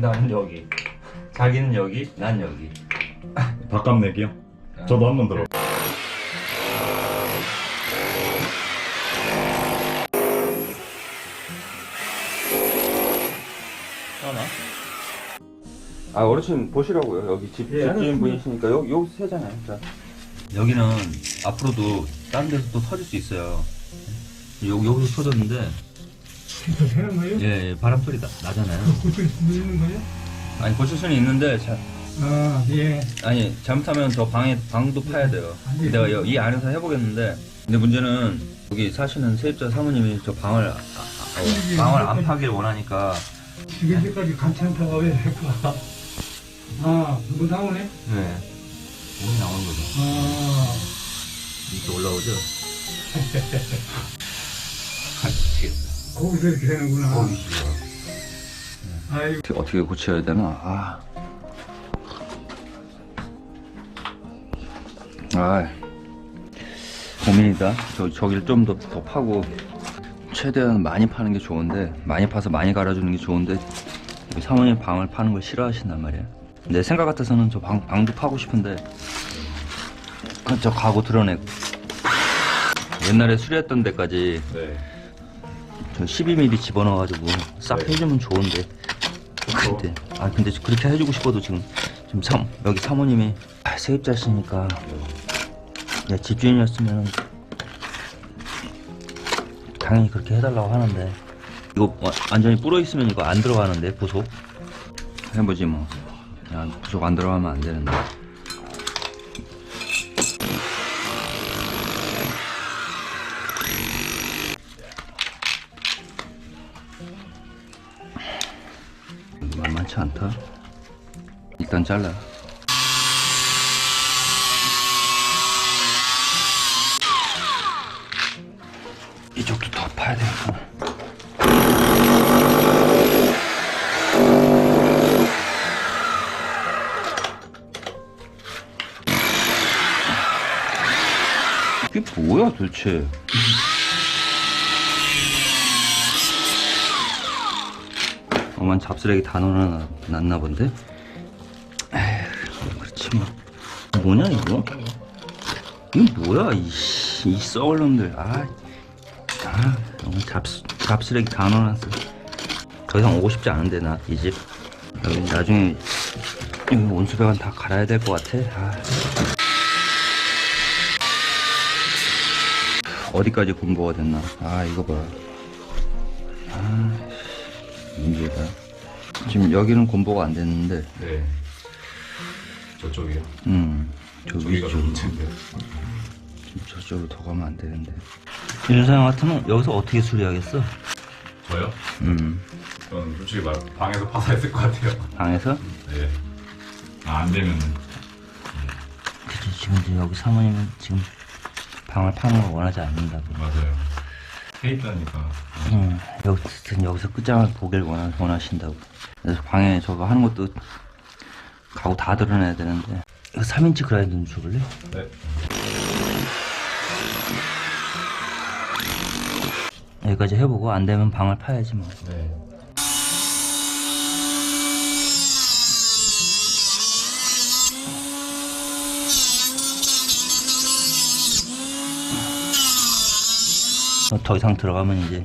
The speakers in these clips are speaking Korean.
나는 여기. 자기는 여기, 난 여기. 바깥 내기요? 저도 한번 들어. 하나? 아 어르신 보시라고요 여기 집, 예, 집주인분이시니까 여기 여기 세잖아요 자. 여기는 앞으로도 다른 데서 또 터질 수 있어요. 여, 여기서 터졌는데, 되는 거예요? 예, 예, 바람 소리 나, 나잖아요. 고칠 수 있는 거예요? 아니, 고칠 수는 있는데, 자, 아, 예. 아니, 잘못하면 저 방에, 방도 파야 돼요. 내가 여- 이 안에서 해보겠는데, 근데 문제는 여기 사시는 세입자 사모님이 저 방을, 아, 아, 어, 방을 안 파길 원하니까, 지금까지 괜찮다가 왜 했까? 아, 뭐 나오네? 네. 몸이 나오는 거죠. 아, 이렇게 올라오죠? 거기서 이렇게 되는구나. 아이고. 어떻게, 어떻게 고쳐야 되나? 아. 아. 고민이다. 저, 저기를 좀 더 더 파고, 최대한 많이 파는 게 좋은데, 많이 파서 많이 갈아주는 게 좋은데, 우리 사모님 방을 파는 걸 싫어하신단 말이야. 내 생각 같아서는 저 방, 방도 파고 싶은데, 그저 가구 드러내고. 옛날에 수리했던 데까지 네. 저 12mm 집어넣어가지고 싹 네. 해주면 좋은데. 근데 아 근데 그렇게 해주고 싶어도 지금 지금 사, 여기 사모님이 아, 세입자시니까 야, 집주인이었으면 당연히 그렇게 해달라고 하는데. 이거 와- 완전히 불어 있으면 이거 안 들어가는데 부속? 해보지 뭐. 야, 부속 안 들어가면 안 되는데 일단 잘라. 이쪽도 더 파야 되겠구나. 이게 뭐야 도대체? 어만 잡쓰레기 다 넣어놨나 본데? 뭐. 뭐냐 이거? 이거 뭐야 이씨 이 썩을 놈들 아, 아 너무 잡 잡쓰레기 다 넣어놨어 더 이상 오고 싶지 않은데 나 이 집 나중에 여기 온수배관 다 갈아야 될 것 같아 아. 어디까지 군보가 됐나 아 이거 봐 아, 문제다 지금 여기는 군보가 안 됐는데 네. 저쪽이요. 음, 저 저기가 위쪽 문제인데. 저쪽으로 더 가면 안 되는데. 윤사형 같으면 여기서 어떻게 수리하겠어? 저요? 음, 저는 솔직히 말 방에서 파서 했을 것 같아요. 방에서? 네. 아, 안 되면은 그치, 지금 이제 여기 사모님은 지금 방을 파는 걸 원하지 않는다고. 맞아요. 세입자니까. 음, 여기서, 여기서 끝장을 보길 원하, 원하신다고. 그래서 방에 저거 하는 것도 가구 다 드러내야 되는데. 이거 3인치 그라인더 좀 줘볼래? 네. 여기까지 해보고 안 되면 방을 파야지 뭐. 네. 어, 더 이상 들어가면 이제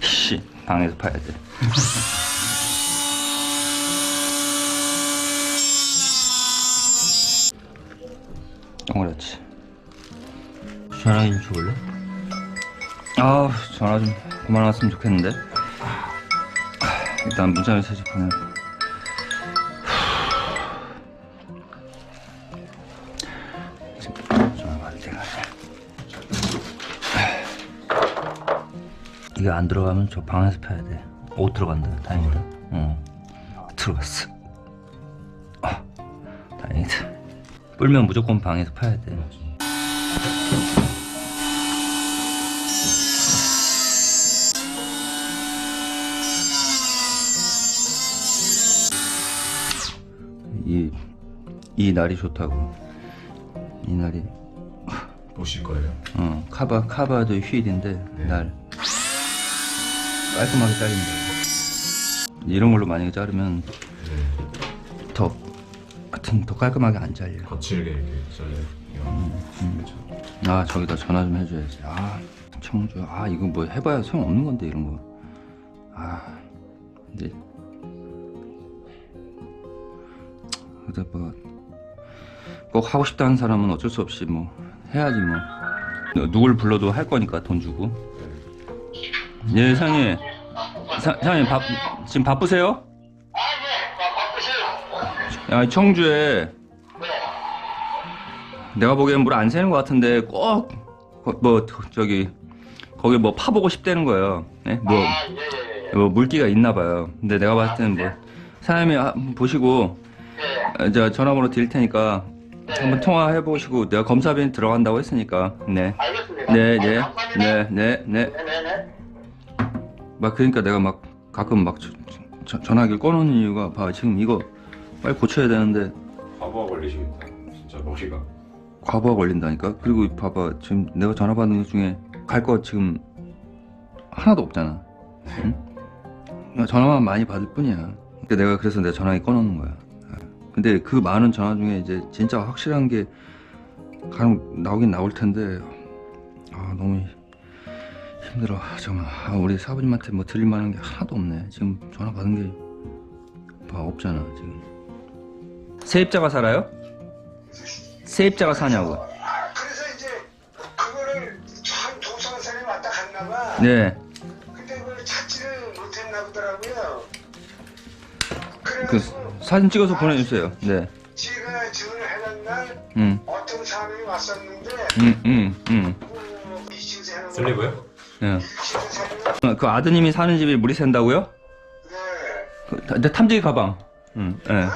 씨 방에서 파야 돼. 어, 그렇지. 전화 좀 줘볼래? 아 전화 좀 그만 왔으면 좋겠는데. 아, 일단 문자 메시지 보내. 이게 안 들어가면 저 방에서 파야 돼. 옷 들어간다. 다행이다. 응. 들어갔어. 불면 무조건 방에서 파야 돼. 이, 이 날이 좋다고. 이 날이, 보실 거예요. 어, 카바, 카바도 휴일인데, 네. 날. 깔끔하게 자른다. 이런 걸로 만약에 자르면 네. 네. 더 깔끔하게 안 잘려. 거칠게 이렇게 잘려요. 이거. 그렇죠. 아 저기다 전화 좀 해줘야지. 아 청주 아 이거 뭐 해봐야 소용 없는 건데 이런 거. 아 근데 근데 뭐꼭 하고 싶다는 사람은 어쩔 수 없이 뭐 해야지 뭐. 누굴 불러도 할 거니까 돈 주고. 예 상님. 사, 상님 바, 지금 바쁘세요? 야 청주에 내가 보기엔 물 안 새는 것 같은데 꼭 뭐 저기 거기 뭐 파보고 싶다는 거예요. 네? 뭐, 뭐 물기가 있나 봐요. 근데 내가 봤을 때는 뭐 사장님이 보시고 어, 저 전화번호 드릴 테니까 한번 통화해 보시고 내가 검사비는 들어간다고 했으니까 네. 알겠습니다. 네, 네. 네, 네, 네. 네네네. 막 그러니까 내가 막 가끔 막 저- 저- 전화기를 꺼놓는 이유가 봐 지금 이거 빨리 고쳐야 되는데 과부하 걸리시겠다. 진짜 머리가. 과부하 걸린다니까. 그리고 봐봐 지금 내가 전화 받는 것 중에 갈 거 지금 하나도 없잖아. 응? 그냥 전화만 많이 받을 뿐이야. 그러니까 내가 그래서 내가 전화기 꺼놓는 거야. 아, 근데 그 많은 전화 중에 이제 진짜 확실한 게 간혹 나오긴 나올 텐데 아 너무 힘들어. 아, 잠깐만 아, 우리 사부님한테 뭐 드릴 만한 게 하나도 없네. 지금 전화 받은 게 봐, 없잖아 지금. 세입자가 살아요? 세입자가 사냐고. 그래서 이제 그거를 참 도서관에 왔다 갔나 봐. 네. 근데 그걸 찾지를 못했나 보더라고요. 그 그래가지고 사진 찍어서 보내주세요. 네. 제가 전화를 해놓은 날 음, 어떤 사람이 왔었는데 음, 음, 음. 뭐 이층 사는 슬리브요? 네. 1층 사는 어, 그 아드님이 사는 집이 물이 샌다고요? 네. 그, 다- 근데 탐지기 가방. 음, 예.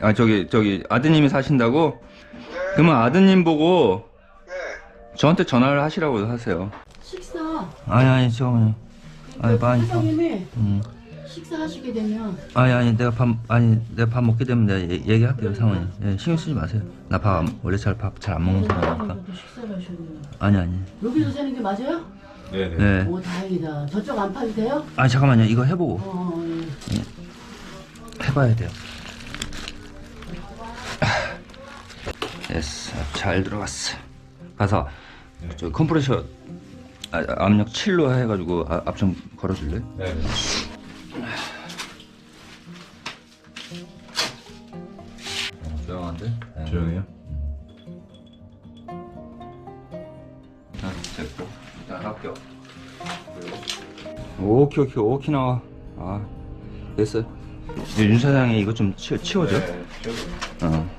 아 저기 저기 아드님이 사신다고? 네. 그러면 아드님 보고 네. 저한테 전화를 하시라고 하세요. 식사 아니 아니 잠깐만요. 아니 많이. 사장님이 음. 식사하시게 되면 아니 아니 내가 밥 아니 내가 밥 먹게 되면 내가 얘- 얘기할게요 상원이. 예, 신경 쓰지 마세요. 나 밥 원래 잘 밥 잘 안 먹는 사람이니까. 여기도 식사를 하셨네요. 아니 아니. 여기서 사는 게 맞아요? 네네. 네. 오 다행이다. 저쪽 안 파도 돼요? 아니 잠깐만요. 이거 해보고 어, 예. 해봐야 돼요. 됐어, 잘 들어갔어. 가서 저 컴프레셔 아, 압력 7로 해가지고 아, 앞좀 걸어줄래? 네네. 조용한데? 조용해요? 일단 됐고 일단 합격. 오케이 오케이 오케이 나와. 아 됐어. 윤 사장이 이거 좀 치워 치워줘. 네. 어. 어,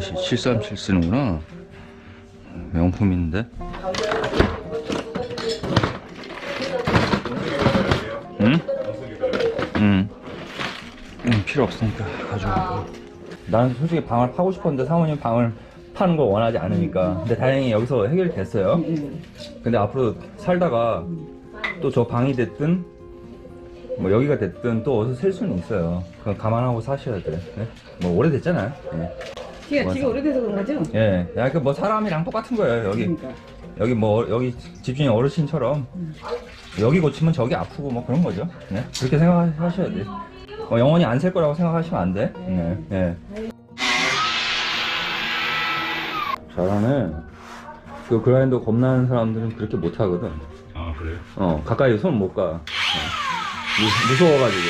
제시 737 쓰는구나. 명품인데. 응? 응. 응, 필요 없으니까 가져가. 나는 솔직히 방을 파고 싶었는데 사모님 방을 파는 거 원하지 않으니까. 근데 다행히 여기서 해결이 됐어요. 근데 앞으로 살다가 또 저 방이 됐든 뭐 여기가 됐든 또 어디서 셀 수는 있어요. 그건 감안하고 사셔야 돼. 네? 뭐 오래됐잖아요. 예. 뒤가 되게 오래돼서 그런 거죠? 예. 야, 그 뭐 사람이랑 똑같은 거예요. 여기 그러니까. 여기 뭐 여기 집주인 어르신처럼 여기 고치면 저기 아프고 뭐 그런 거죠. 네. 그렇게 생각하셔야 돼. 어, 영원히 안 셀 거라고 생각하시면 안 돼. 네. 네. 잘하네. 그 그라인더 겁나는 사람들은 그렇게 못 하거든. 아 그래요? 어, 가까이 손 못 가. 어. 무, 무서워가지고.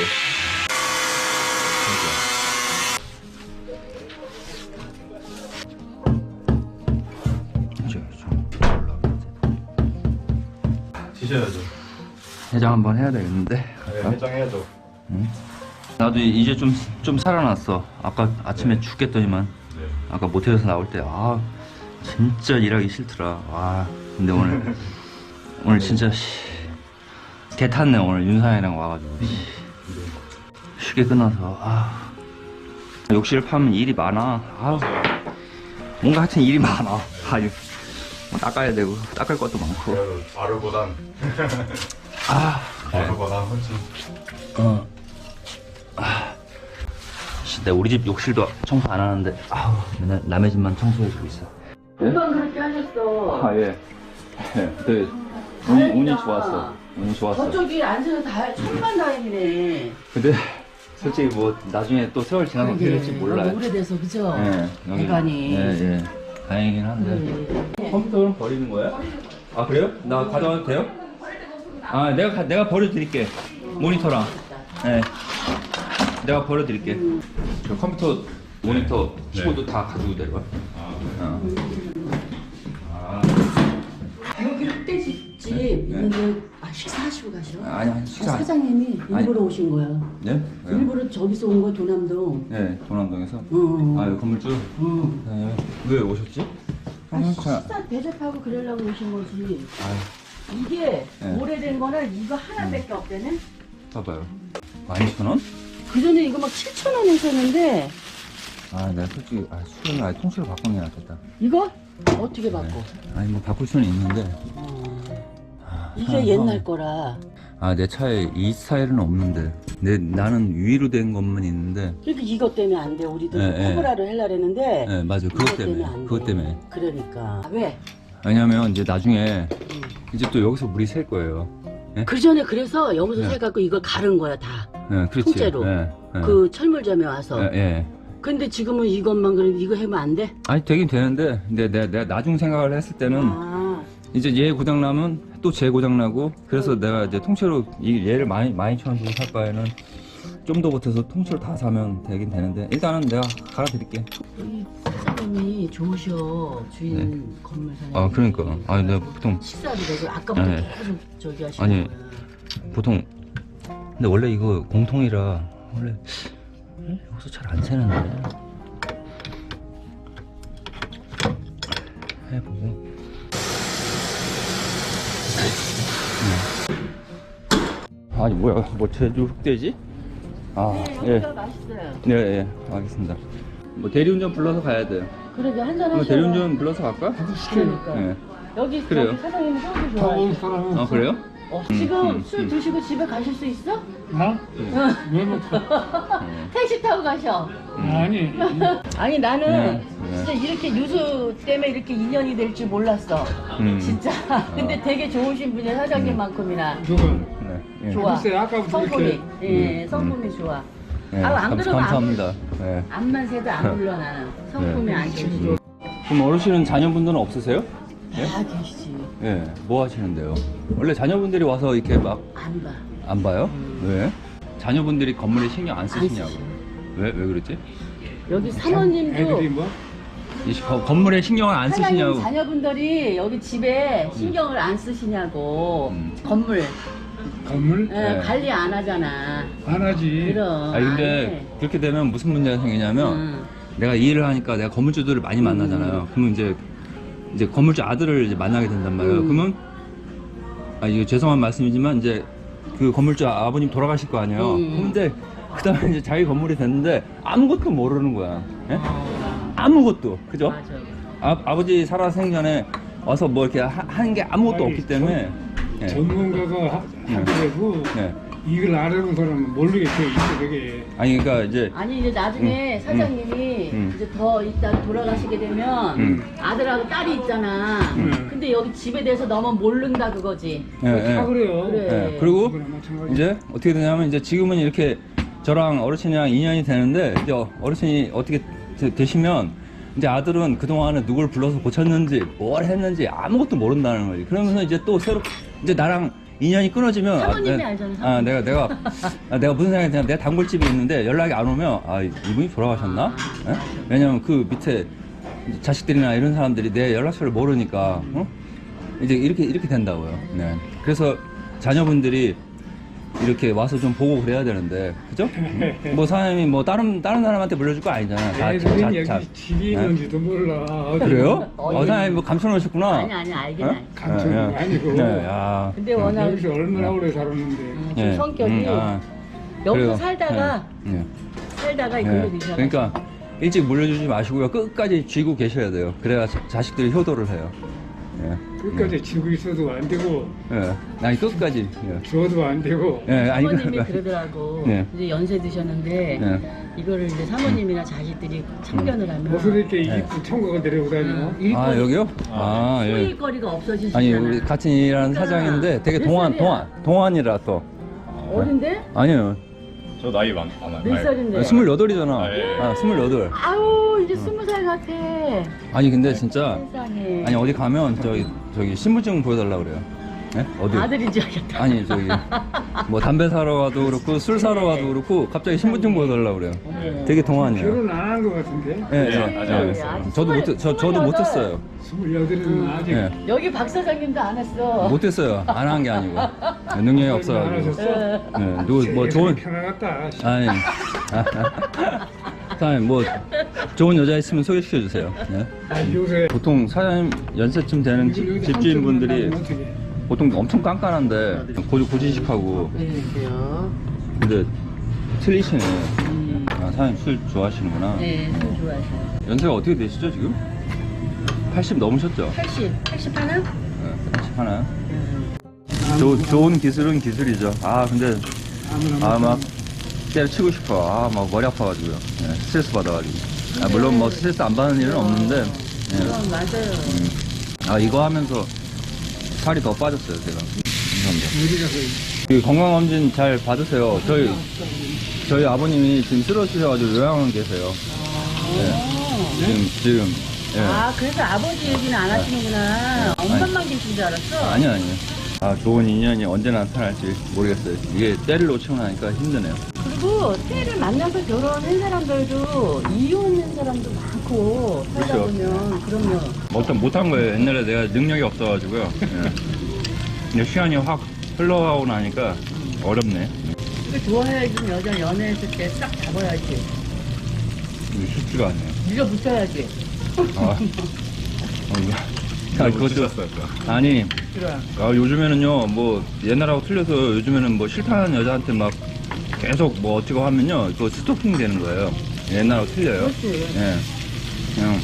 치셔야죠. 해장 한번 해야 되겠는데. 네, 해장해야죠. 나도 이제 좀, 좀 살아났어. 아까 아침에 죽겠더니만. 네. 아까 모텔에서 나올 때, 아, 진짜 일하기 싫더라. 와, 근데 오늘, 오늘 진짜, 씨, 개 탔네 오늘 윤상이랑 와가지고 쉽게 끝나서 아 욕실 파면 일이 많아 아 뭔가 하여튼 일이 많아 아유 뭐 닦아야 되고 닦을 것도 많고 그래도 아르보단 아 아르보단 훨씬 어. 아. 씨, 내가 우리 집 욕실도 청소 안 하는데 아우 맨날 남의 집만 청소해주고 있어 금방 그렇게 하셨어. 아예 네 운이, 운이 좋았어 운이 좋았어 저쪽이 다 천만 다행이네. 근데 솔직히 뭐 나중에 또 세월 지나면 어떻게 될지 몰라요 오래돼서 그죠? 예, 여기- 배관이. 예, 예. 다행이긴 한데. 네. 컴퓨터는 버리는 거야? 아 그래요? 나 가져와도 돼요? 아 내가 가- 내가 버려드릴게. 모니터랑. 예 내가 버려드릴게. 저 컴퓨터 모니터 키보드 다 가지고 내려와 어. 여기 흑돼지집 있는데 아, 식사하시고 가셔? 아니 아니 식사 안- 사장님이 일부러 오신 거야. 네? 왜요? 일부러 저기서 온 거야 도남동. 네 도남동에서 어. 아 여기 건물주? 어. 네. 왜 오셨지? 아, 식사 대접하고 그러려고 오신 거지. 아 이게 네. 오래된 거는 이거 하나밖에 없대네. 봐봐요 12,000원? 그 전에 이거 막 7천 원 했었는데 아 내가 솔직히 아 수련을 아예 통째로 바꾸는 게 낫겠다 이거 어떻게 바꿔? 아니 뭐 바꿀 수는 있는데 어. 이게 옛날 거라. 아 내 차에 이 스타일은 없는데 내 나는 위로 된 것만 있는데 그러니까 이것 때문에 안 돼. 우리도 예, 예. 코브라를 하려 그랬는데 네 맞아 이것 그것 때문에 안 그것 돼. 때문에 그러니까 왜? 왜냐면 이제 나중에 이제 또 여기서 물이 셀 거예요 그 전에 그래서 여기서 네. 해갖고 이걸 가른 거야 다. 네 그렇지 통째로. 예, 예. 그 철물점에 와서. 예, 예. 근데 지금은 이것만 그런데 이거 하면 안 돼? 아니 되긴 되는데 근데 내가, 내가 나중 생각을 했을 때는 아, 이제 얘 고장 나면 또쟤 고장 나고 그래서 내가 이제 통째로 이 얘를 많이 많이 천 주고 살 바에는 좀 더 보태서 통째로 다 사면 되긴 되는데 일단은 내가 갈아 드릴게 이 사장님이 좋으셔 주인 네. 건물 사장님. 아 그러니까 아니 내가 보통 식사도 되고 아까부터 네. 계속 저기 하시는 아니, 거야. 보통 근데 원래 이거 공통이라 원래 여기서 잘 안 새는데 해보고 네. 아니 뭐야 뭐 제주 흑돼지? 아 네, 예. 맛있어요. 네, 예, 알겠습니다. 뭐 대리운전 불러서 가야 돼요. 그러게 한잔 하셔. 대리운전 불러서 갈까? 그러니까. 예. 여기 그래요. 저기 사장님이 소주 좋아하시. 사람은 아 그래요? 어, 지금 음, 술 음. 드시고 집에 가실 수 있어? 나? 왜 못? 택시 타고 가셔. 아니 아니 나는 네, 네. 진짜 이렇게 유수 때문에 이렇게 인연이 될 줄 몰랐어. 음. 진짜. 근데 되게 좋으신 분이야 사장님만큼이나 누가? 네. 예. 좋아. 글쎄 아까부터 성품이, 이렇게 예, 성품이 좋아. 안 감, 그러면 안 감사합니다. 네. 앞만 새도 안 불러 나는. 성품이 안 좋으시고. 그럼 어르신은 자녀분들은 없으세요? 예? 다 계시지. 예. 뭐 하시는데요? 원래 자녀분들이 와서 이렇게 막 안 안 봐. 봐요? 왜? 자녀분들이 건물에 신경 안안 쓰시냐고. 쓰시. 왜? 왜 그랬지? 여기 애들이 사모님도 뭐? 이 거- 건물에 신경을 안 사장님 쓰시냐고. 자녀분들이 여기 집에 신경을 안 쓰시냐고 음. 건물 건물 예, 네. 관리 안 하잖아. 안 하지. 그럼. 아니 안 근데 해. 그렇게 되면 무슨 문제가 생기냐면 응. 내가 이 일을 하니까 내가 건물주들을 많이 만나잖아요. 그러면 이제 이제 건물주 아들을 이제 만나게 된단 말이에요. 음. 그러면 아 이거 죄송한 말씀이지만 이제 그 건물주 아버님 돌아가실 거 아니에요. 음. 근데 그다음에 이제 자기 건물이 됐는데 아무것도 모르는 거야. 예? 아무것도 그죠? 맞아. 아, 아버지 살아 생전에 와서 뭐 이렇게 하- 하는 게 아무것도 아니, 없기 때문에 예. 전문가가 하- 하더라도 예. 이걸 알아는 사람은 모르겠어 있어 되게. 아니 그러니까 이제 아니 이제 나중에 음, 사장님이 음. 이제 더 이따 돌아가시게 되면 음. 아들하고 딸이 있잖아. 음. 근데 여기 집에 대해서 너무 모른다 그거지. 예, 예. 다 그래요. 그래. 예, 그리고 마찬가지. 이제 어떻게 되냐면 이제 지금은 이렇게 저랑 어르신이랑 인연이 되는데 이제 어르신이 어떻게 되, 시면 이제 아들은 그동안에 누굴 불러서 고쳤는지 뭘 했는지 아무것도 모른다는 거지. 그러면서 이제 또 새로 이제 나랑 인연이 끊어지면 사모님이 내- 알잖아, 아, 내가 내가 아, 내가 무슨 생각이 드냐? 내가 단골집이 있는데 연락이 안 오면 아 이분이 돌아가셨나? 예? 왜냐면 그 밑에 자식들이나 이런 사람들이 내 연락처를 모르니까 어? 이제 이렇게 이렇게 된다고요. 네. 그래서 자녀분들이 이렇게 와서 좀 보고 그래야 되는데 그죠? 뭐 사장님이 뭐 다른 다른 사람한테 물려줄 거 아니잖아. 다- 애들은 자- 여기 자- 집이 네? 있는지도 몰라. 어디 그래요? 어, 사장님 뭐 감춰놓으셨구나. 아니 아니 알긴 어? 알지. 감춰놓은 예, 거 예. 아니고. 네, 야. 근데 워낙 여기서 얼마나 오래 살았는데. 좀 예, 성격이 음, 아, 여기서 그래요. 살다가 예, 예. 살다가 예. 이걸로 되셔. 그러니까 일찍 물려주지 마시고요. 끝까지 쥐고 계셔야 돼요. 그래야 자- 자식들이 효도를 해요. 예. 끝까지 지고 있어도 안 되고 예. 아니 끝까지. 예. 줘도 안 되고. 예, 아니 사모님이 그- 그러더라고. 네. 이제 연세 드셨는데 네. 이거를 이제 사모님이나 자식들이 참견을 하면 무슨 이렇게 네. 데리고 다니고. 일거리, 아 여기요? 아 예. 소일거리가 없어지시잖아. 아니 우리 같은 일하는 그러니까 사장인데 되게 몇 동안? 동안 동안이라서 어린데? 아니에요. 저 나이 많, 많아요. 몇 살인데? 스물여덟이잖아. 아, 예. 아 스물여덟. 아우 이제 스무 살 같아. 아니 근데 진짜 세상에. 아니 어디 가면 저기 저기 신분증 보여달라 그래요. 예? 어디? 아들인 줄 알겠다. 아니 저기 뭐 담배 사러 가도 그렇고 술 사러 가도 그렇고 갑자기 신분증 보여달라 그래요. 되게 동안이에요. 결혼 안 한 것 같은데. 예, 네, 예, 아직 예. 안 했어요. 저도 못, 저, 저도 못했어요. 스물여덟은 아직 예. 여기 박 사장님도 안 했어. 못했어요. 안 한 게 아니고 능력이 안 없어가지고. 하셨어. 예, 누뭐 좋은 편하겠다. 아니, 사장님 뭐 좋은 여자 있으면 소개시켜 주세요. 예. 아, 요새 보통 사장님 연세쯤 되는 집, 집주인분들이. 보통 엄청 깐깐한데 고, 고지식하고 네, 그래요. 근데 틀리시네. 아, 사장님 술 좋아하시는구나. 네, 술 좋아하셔요. 연세가 어떻게 되시죠 지금? 80 넘으셨죠? 80, 80 하나? 네, 80 하나요? 조, 좋은 기술은 기술이죠. 아 근데 아무나 아막 때려치고 싶어. 아 막 머리 아파가지고요. 네, 스트레스 받아가지고. 아, 물론 뭐 스트레스 안 받는 일은 없는데. 예. 그럼 맞아요. 아 이거 하면서 살이 더 빠졌어요 제가. 감사합니다. 건강검진 잘 받으세요. 저희 저희 아버님이 지금 쓰러지셔가지고 요양원 계세요. 네. 지금 지금 예. 아, 그래서 아버지 얘기는 안 하시는구나. 엄마만 계신 줄 알았어. 아니요 아니요. 아 좋은 인연이 언제 나타날지 모르겠어요. 이게 때를 놓치고 나니까 힘드네요. 그리고 때를 만나서 결혼한 사람들도 이혼한 사람도 많고 살다 그렇죠. 보면 그럼요. 어떤 못한 거예요. 옛날에 내가 능력이 없어가지고요. 예. 근데 시간이 확 흘러가고 나니까 어렵네. 그 좋아해준 여자 연애했을 때 싹 잡아야지. 이게 쉽지가 않네요. 밀어붙여야지. 아, 어, 이거- 아, 그것도 아니 그래. 아, 요즘에는요 뭐 옛날하고 틀려서 요즘에는 뭐 싫다는 여자한테 막 계속 뭐 어떻게 하면요 그거 스토킹 되는 거예요. 옛날하고 틀려요. 그렇지. 예, 그냥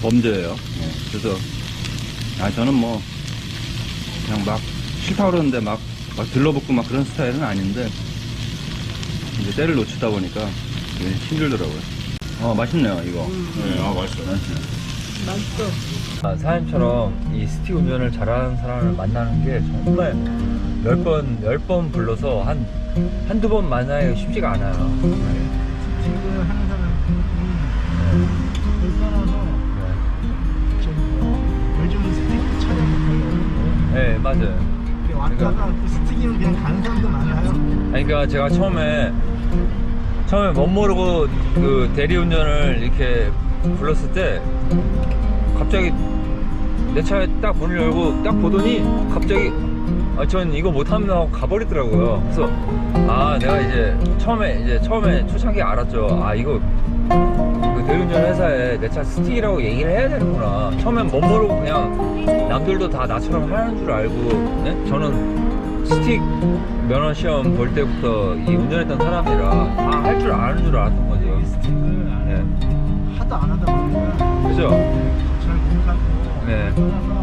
범죄예요. 예, 그래서 아 저는 뭐 그냥 막 싫다 그러는데 막, 막 들러붙고 막 그런 스타일은 아닌데 이제 때를 놓치다 보니까 이게 힘들더라고요. 어 맛있네요 이거. 네, 아, 맛있어요. 맛있 어. 아, 사장님처럼 이 스티 운전을 잘하는 사람을 만나는 게 정말 열 번, 열 번 불러서 한, 한두 번 만나기가 쉽지가 않아요. 지금 하는 사람 불편해서 요즘은 스틱 찾아볼까요? 네, 맞아요. 왔다가 그 스틱이면 그냥 가는 사람도 많아요. 아니, 그러니까 제가 처음에, 처음에 못 모르고 그 대리운전을 이렇게 불렀을 때 갑자기 내 차에 딱 문을 열고 딱 보더니 갑자기 아, 전 이거 못합니다 하고 가버리더라고요. 그래서 아, 내가 이제 처음에, 이제 처음에 초창기 에 알았죠. 아, 이거 그 대리운전 회사에 내 차 스틱이라고 얘기를 해야 되는구나. 처음엔 못 모르고 그냥 남들도 다 나처럼 하는 줄 알고, 네? 저는 스틱 면허 시험 볼 때부터 이 운전했던 사람이라 다 할 줄 아는 줄 알았던 그죠? 네.